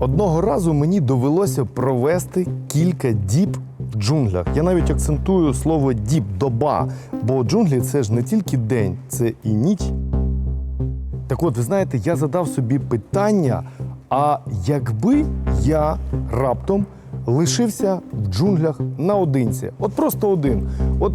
Одного разу мені довелося провести кілька діб в джунглях. Я навіть акцентую слово діб доба, бо джунглі це ж не тільки день, це і ніч. Так от, ви знаєте, я задав собі питання: а якби я раптом лишився в джунглях наодинці? От просто один. От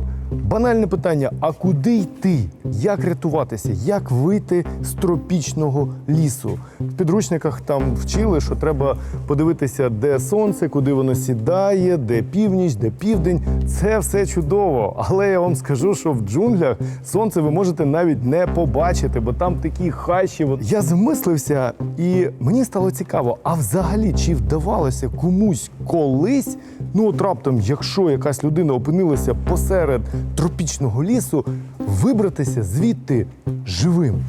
банальне питання: а куди йти? Як рятуватися? Як вийти з тропічного лісу? В підручниках там вчили, що треба подивитися, де сонце, куди воно сідає, де північ, де південь. Це все чудово. Але я вам скажу, що в джунглях сонце ви можете навіть не побачити, бо там такі хащі. Я замислився, і мені стало цікаво, а взагалі чи вдавалося комусь колись, ну от раптом, якщо якась людина опинилася посеред тропічного лісу, вибратися звідти живим.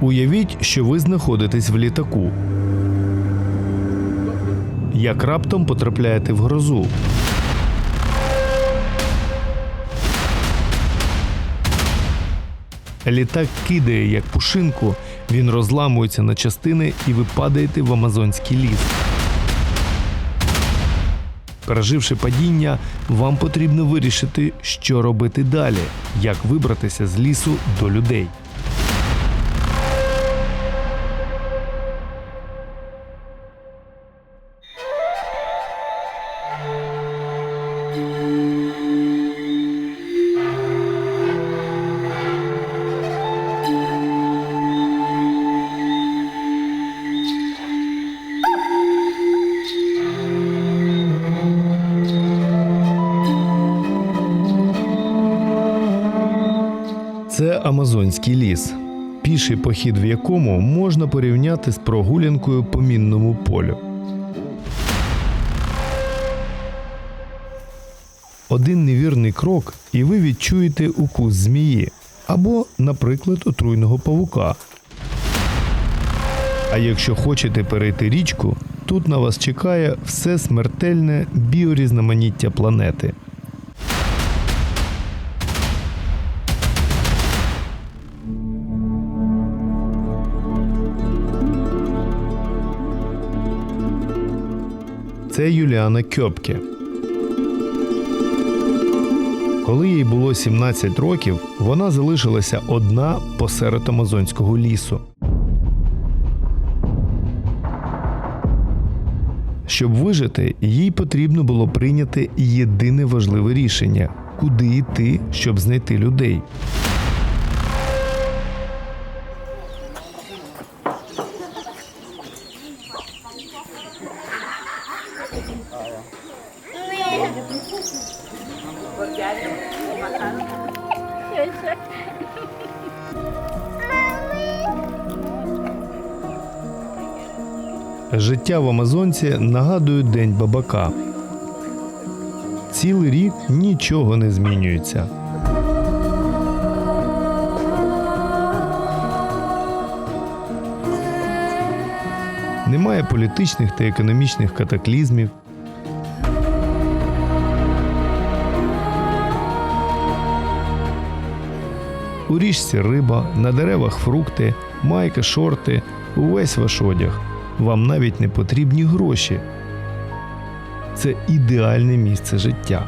Уявіть, що ви знаходитесь в літаку. Як раптом потрапляєте в грозу. Літак кидає як пушинку, він розламується на частини і ви падаєте в Амазонський ліс. Переживши падіння, вам потрібно вирішити, що робити далі, як вибратися з лісу до людей. Це Амазонський ліс, піший похід в якому можна порівняти з прогулянкою по мінному полю. Один невірний крок, і ви відчуєте укус змії або, наприклад, отруйного павука. А якщо хочете перейти річку, тут на вас чекає все смертельне біорізноманіття планети. Це Юліана Кьопке. Коли їй було 17 років, вона залишилася одна посеред Амазонського лісу. Щоб вижити, їй потрібно було прийняти єдине важливе рішення куди йти, щоб знайти людей. Життя в Амазонці нагадує день бабака. Цілий рік нічого не змінюється. Немає політичних та економічних катаклізмів. У річці риба, на деревах фрукти, майка, шорти, увесь ваш одяг. Вам навіть не потрібні гроші. Це ідеальне місце життя.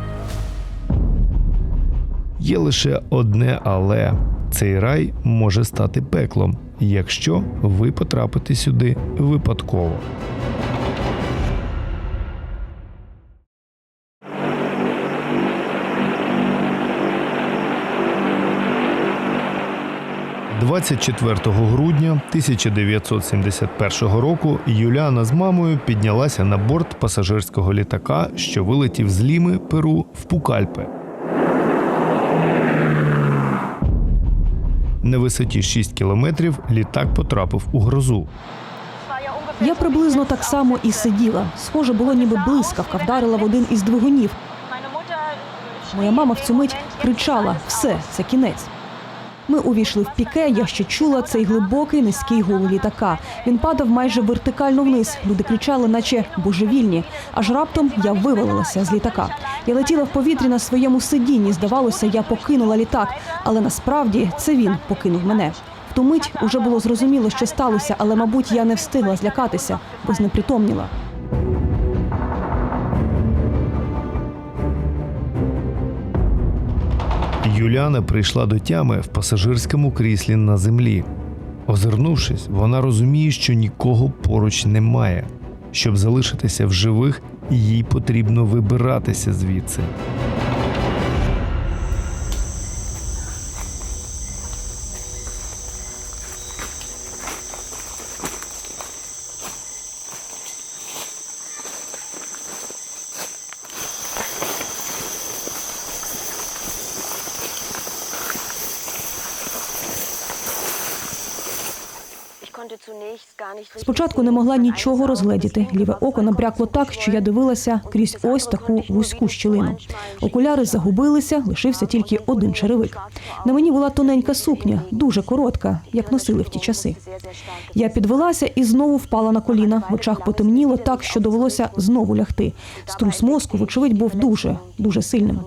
Є лише одне але цей рай може стати пеклом, якщо ви потрапите сюди випадково. – 24 грудня 1971 року Юліана з мамою піднялася на борт пасажирського літака, що вилетів з Ліми, Перу в Пукальпе. На висоті 6 кілометрів літак потрапив у грозу. Я приблизно так само і сиділа. Схоже, було ніби блискавка вдарила в один із двигунів. Моя мама в цю мить кричала: все, це кінець. Ми увійшли в піке. Я ще чула цей глибокий низький гул літака. Він падав майже вертикально вниз. Люди кричали, наче божевільні. Аж раптом я вивалилася з літака. Я летіла в повітрі на своєму сидінні. Здавалося, я покинула літак, але насправді це він покинув мене. В ту мить уже було зрозуміло, що сталося, але, мабуть, я не встигла злякатися, бо знепритомніла. Юліана прийшла до тями в пасажирському кріслі на землі. Озирнувшись, вона розуміє, що нікого поруч немає. Щоб залишитися в живих, їй потрібно вибиратися звідси. Спочатку не могла нічого розгледіти. Ліве око набрякло так, що я дивилася крізь ось таку вузьку щілину. Окуляри загубилися, лишився тільки один черевик. На мені була тоненька сукня, дуже коротка, як носили в ті часи. Я підвелася і знову впала на коліна. В очах потемніло так, що довелося знову лягти. Струс мозку, вочевидь, був дуже, дуже сильним.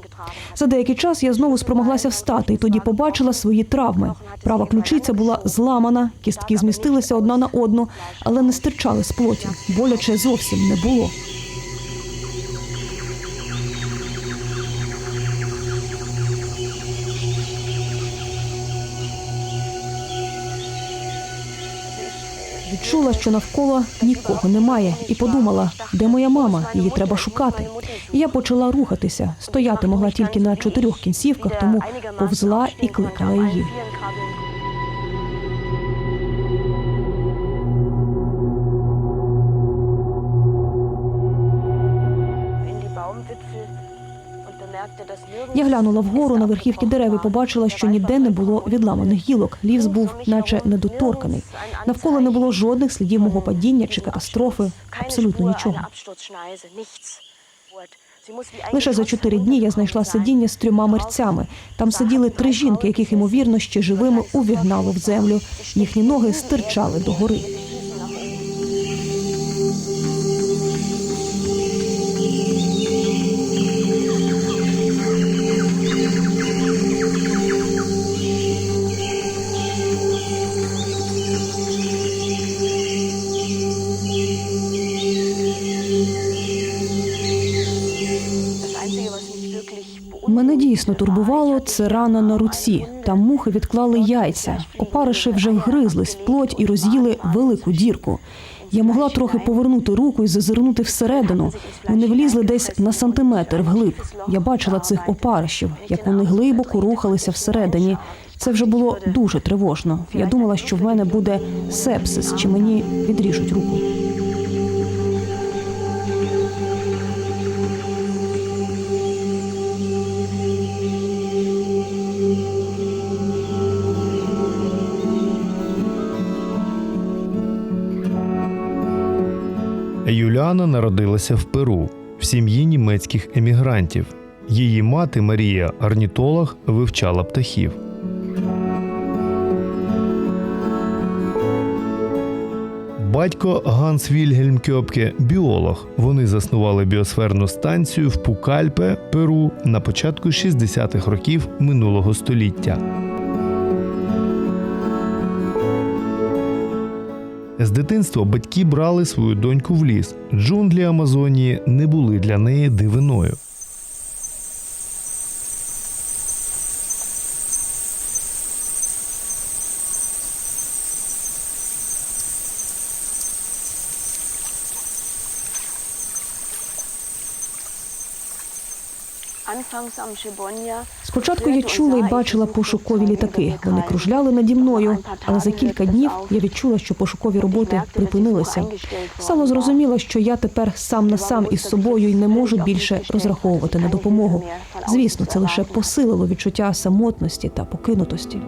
За деякий час я знову спромоглася встати, і тоді побачила свої травми. Права ключиця була зламана, кістки змістилися одна на одну, але не стирчали з плоті. Боляче зовсім не було. Відчула, що навколо нікого немає, і подумала, де моя мама, її треба шукати. І я почала рухатися. Стояти могла тільки на чотирьох кінцівках, тому повзла і кликала її. Я глянула вгору на верхівки дерев і побачила, що ніде не було відламаних гілок. Ліс був, наче недоторканий. Навколо не було жодних слідів мого падіння чи катастрофи. Абсолютно нічого. Лише за чотири дні я знайшла сидіння з трьома мерцями. Там сиділи три жінки, яких ймовірно ще живими увігнало в землю. Їхні ноги стирчали догори. Дійсно турбувало це рана на руці. Там мухи відклали яйця. Опариші вже вгризлись в плоть і роз'їли велику дірку. Я могла трохи повернути руку і зазирнути всередину. Вони влізли десь на сантиметр вглиб. Я бачила цих опаришів, як вони глибоко рухалися всередині. Це вже було дуже тривожно. Я думала, що в мене буде сепсис, чи мені відріжуть руку. Юліана народилася в Перу в сім'ї німецьких емігрантів. Її мати Марія орнітолог вивчала птахів. Батько Ганс Вільгельм Кьопке біолог. Вони заснували біосферну станцію в Пукальпе, Перу на початку 60-х років минулого століття. З дитинства батьки брали свою доньку в ліс. Джунглі Амазонії не були для неї дивиною. Спочатку я чула і бачила пошукові літаки. Вони кружляли наді мною, але за кілька днів я відчула, що пошукові роботи припинилися. Стало зрозуміло, що я тепер сам на сам із собою і не можу більше розраховувати на допомогу. Звісно, це лише посилило відчуття самотності та покинутості.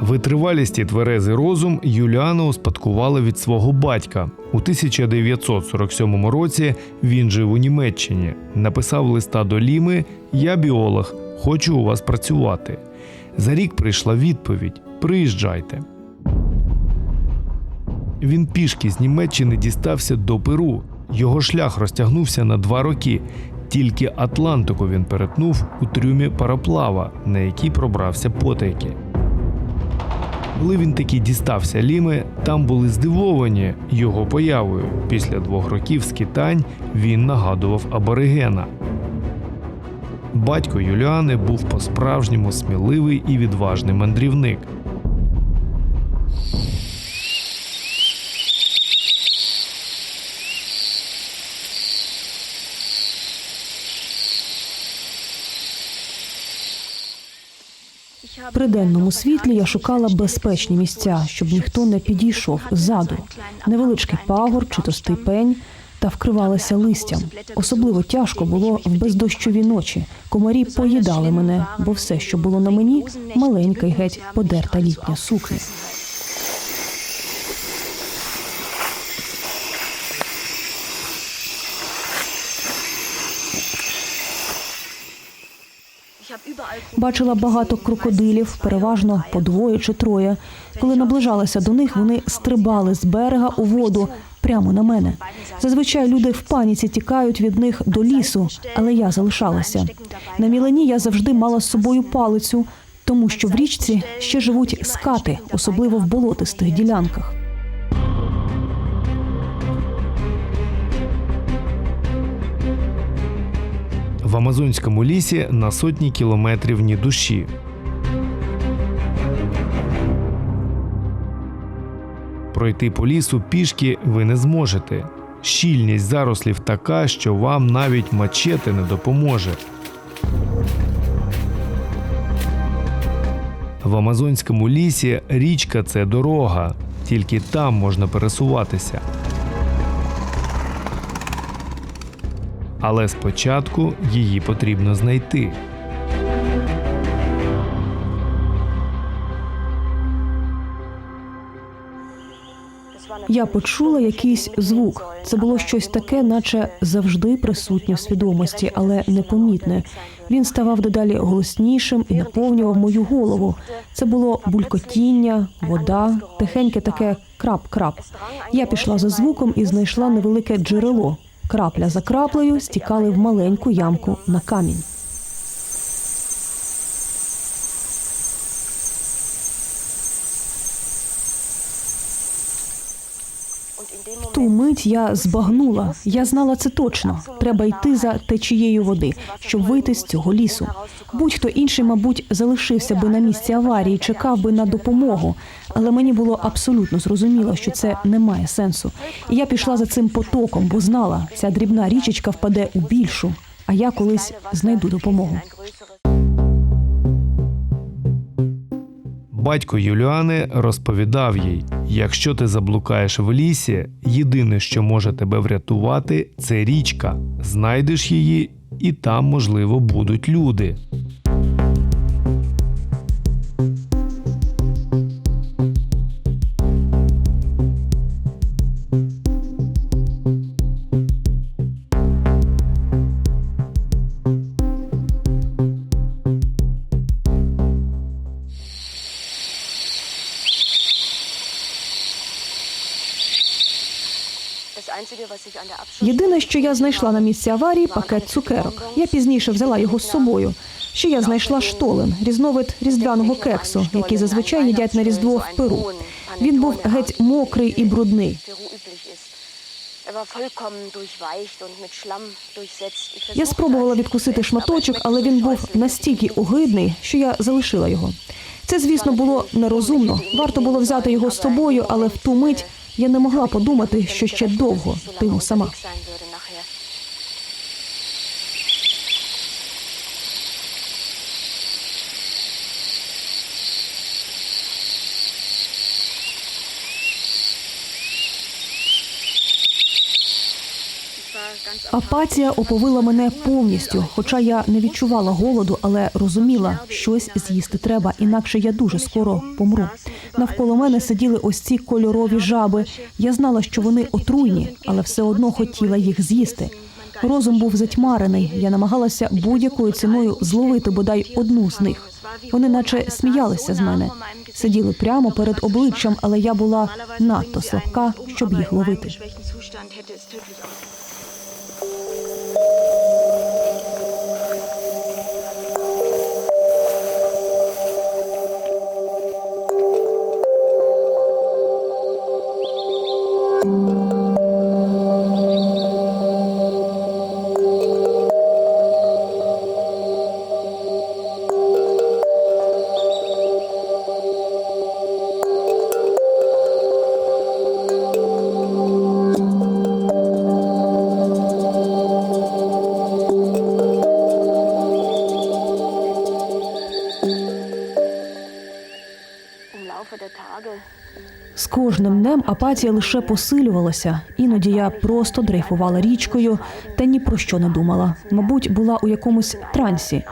Витривалість і тверезий розум Юліана успадкувала від свого батька. У 1947 році він жив у Німеччині. Написав листа до Ліми: Я біолог, хочу у вас працювати. За рік прийшла відповідь: Приїжджайте. Він пішки з Німеччини дістався до Перу. Його шлях розтягнувся на два роки. Тільки Атлантику він перетнув у трюмі пароплава, на який пробрався потайки. Коли він таки дістався Ліми, там були здивовані його появою. Після двох років скитань він нагадував аборигена. Батько Юліани був по-справжньому сміливий і відважний мандрівник. При денному світлі я шукала безпечні місця, щоб ніхто не підійшов ззаду. Невеличкий пагор чи тостий пень та вкривалася листям. Особливо тяжко було в бездощові ночі. Комарі поїдали мене, бо все, що було на мені, маленька й геть подерта літня сукня. Бачила багато крокодилів, переважно по двоє чи троє. Коли наближалася до них, вони стрибали з берега у воду прямо на мене. Зазвичай люди в паніці тікають від них до лісу, але я залишалася. На мілені я завжди мала з собою палицю, тому що в річці ще живуть скати, особливо в болотистих ділянках. В Амазонському лісі на сотні кілометрів ні душі. Пройти по лісу пішки ви не зможете. Щільність зарослів така, що вам навіть мачети не допоможе. В Амазонському лісі річка це дорога, тільки там можна пересуватися. Але спочатку її потрібно знайти. Я почула якийсь звук. Це було щось таке, наче завжди присутнє в свідомості, але непомітне. Він ставав дедалі голоснішим і наповнював мою голову. Це було булькотіння, вода, тихеньке таке крап-крап. Я пішла за звуком і знайшла невелике джерело. Крапля за краплею стікали в маленьку ямку на камінь. Мить я збагнула. Я знала це точно. Треба йти за течією води, щоб вийти з цього лісу. Будь-хто інший, мабуть, залишився би на місці аварії, чекав би на допомогу. Але мені було абсолютно зрозуміло, що це не має сенсу. І я пішла за цим потоком, бо знала, ця дрібна річечка впаде у більшу, а я колись знайду допомогу. Батько Юліани розповідав їй: якщо ти заблукаєш в лісі, єдине, що може тебе врятувати, це річка. Знайдеш її, і там, можливо, будуть люди. Єдине, що я знайшла на місці аварії, пакет цукерок. Я пізніше взяла його з собою. Ще я знайшла штолен, різновид різдвяного кексу, який зазвичай їдять на різдво в Перу. Він був геть мокрий і брудний. Я спробувала відкусити шматочок, але він був настільки огидний, що я залишила його. Це, звісно, було нерозумно. Варто було взяти його з собою, але в ту мить я не могла подумати, що ще довго йтиму сама. Апатія оповила мене повністю. Хоча я не відчувала голоду, але розуміла, щось з'їсти треба, інакше я дуже скоро помру. Навколо мене сиділи ось ці кольорові жаби. Я знала, що вони отруйні, але все одно хотіла їх з'їсти. Розум був затьмарений. Я намагалася будь-якою ціною зловити бодай одну з них. Вони наче сміялися з мене, сиділи прямо перед обличчям, але я була надто слабка, щоб їх ловити. З кожним днем апатія лише посилювалася. Іноді я просто дрейфувала річкою та ні про що не думала. Мабуть, була у якомусь трансі.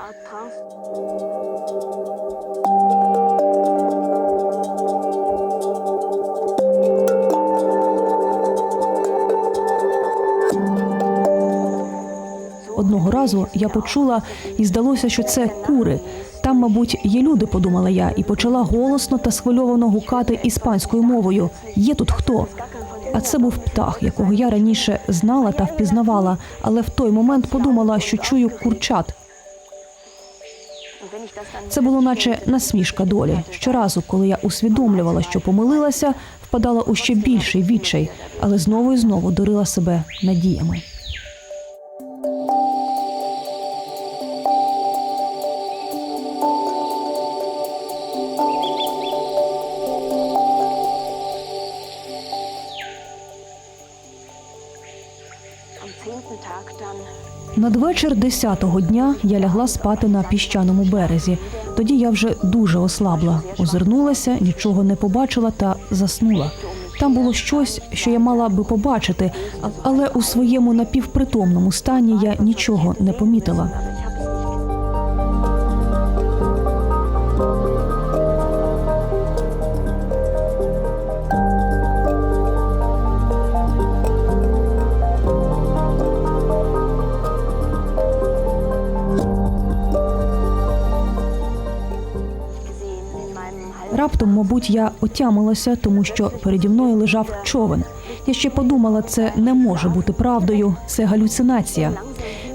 Одного разу я почула і здалося, що це кури. Там, мабуть, є люди, подумала я, і почала голосно та схвильовано гукати іспанською мовою. Є тут хто? А це був птах, якого я раніше знала та впізнавала, але в той момент подумала, що чую курчат. Це було наче насмішка долі. Щоразу, коли я усвідомлювала, що помилилася, впадала у ще більший відчай, але знову і знову дурила себе надіями. Надвечір десятого дня я лягла спати на піщаному березі. Тоді я вже дуже ослабла, озирнулася, нічого не побачила та заснула. Там було щось, що я мала би побачити, але у своєму напівпритомному стані я нічого не помітила. Мабуть, я отямилася, тому що переді мною лежав човен. Я ще подумала, це не може бути правдою, це галюцинація.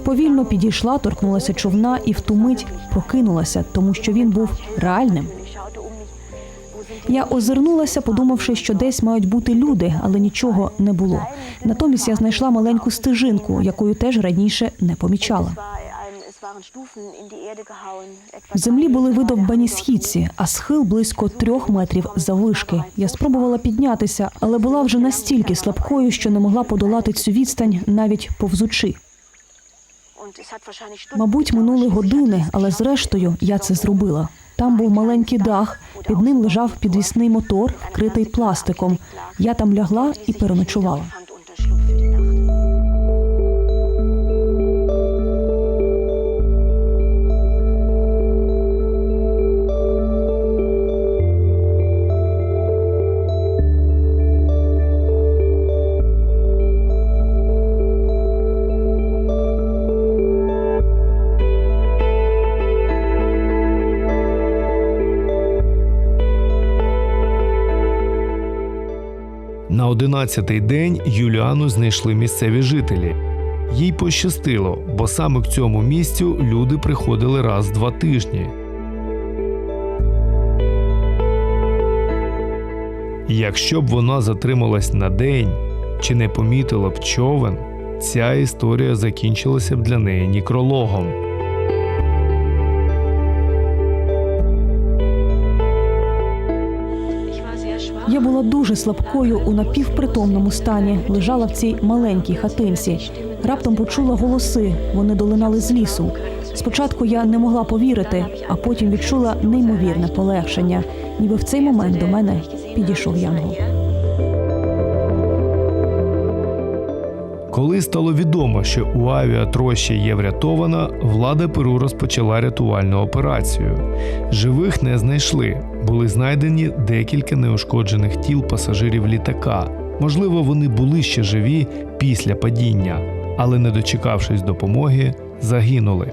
Повільно підійшла, торкнулася човна і в ту мить прокинулася, тому що він був реальним. Я озирнулася, подумавши, що десь мають бути люди, але нічого не було. Натомість я знайшла маленьку стежинку, якою теж раніше не помічала. В землі були видовбані східці, а схил близько трьох метрів заввишки. Я спробувала піднятися, але була вже настільки слабкою, що не могла подолати цю відстань навіть повзучи. Мабуть, минули години, але зрештою я це зробила. Там був маленький дах, під ним лежав підвісний мотор, вкритий пластиком. Я там лягла і переночувала. На одинадцятий день Юліану знайшли місцеві жителі. Їй пощастило, бо саме к цьому місцю люди приходили раз два тижні. Якщо б вона затрималась на день чи не помітила б човен, ця історія закінчилася б для неї нікрологом. Я була дуже слабкою у напівпритомному стані, лежала в цій маленькій хатинці. Раптом почула голоси, вони долинали з лісу. Спочатку я не могла повірити, а потім відчула неймовірне полегшення, ніби в цей момент до мене підійшов Янгол. Коли стало відомо, що у авіатрощі є врятована, влада Перу розпочала рятувальну операцію. Живих не знайшли. Були знайдені декілька неушкоджених тіл пасажирів літака. Можливо, вони були ще живі після падіння, але, не дочекавшись допомоги, загинули.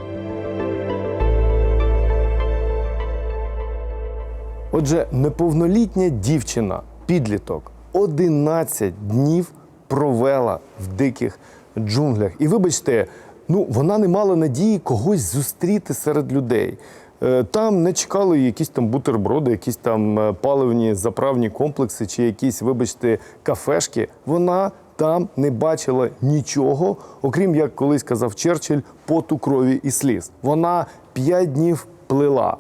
Отже, неповнолітня дівчина, підліток, 11 днів провела в диких джунглях. І вибачте, ну вона не мала надії когось зустріти серед людей. Е, Там не чекали якісь там бутерброди, якісь там е, паливні заправні комплекси чи якісь, вибачте, кафешки. Вона там не бачила нічого, окрім як колись казав Черчилль, поту крові і сліз. Вона п'ять днів плила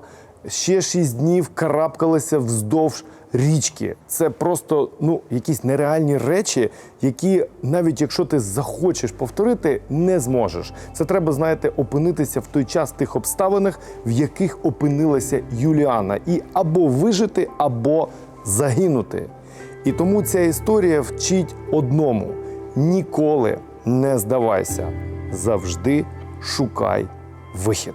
ще шість днів карабкалися вздовж річки. Це просто ну, якісь нереальні речі, які навіть якщо ти захочеш повторити, не зможеш. Це треба, знаєте, опинитися в той час тих обставинах, в яких опинилася Юліана, і або вижити, або загинути. І тому ця історія вчить одному: ніколи не здавайся, завжди шукай вихід.